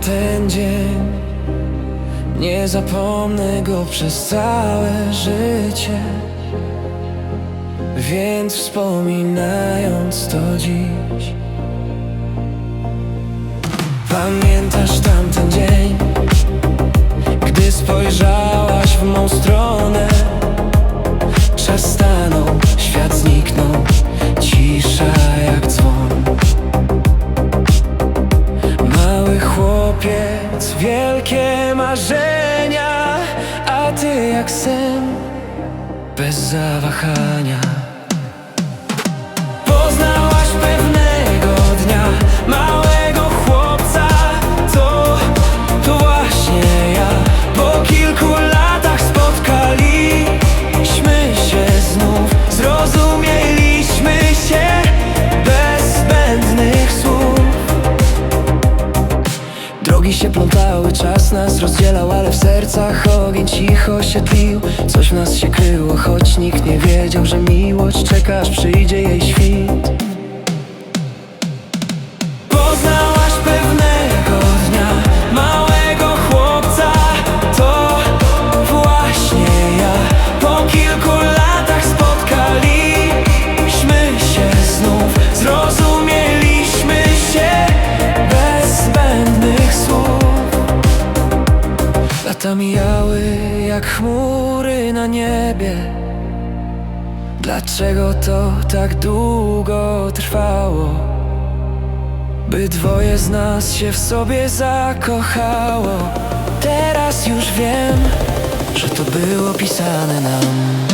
Ten dzień. Nie zapomnę go przez całe życie. Więc wspominając to dziś. Pamiętasz tamten dzień? Gdy spojrzałaś w mą stronę wielkie marzenia A ty jak sen, bez zawahania nas rozdzielał, ale w sercach ogień cicho się tlił. Coś w nas się kryło, choć nikt nie wiedział, że miłość czeka, aż przyjdzie jej świt Lata mijały jak chmury na niebie. Dlaczego to tak długo trwało? By dwoje z nas się w sobie zakochało. Teraz już wiem, że to było pisane nam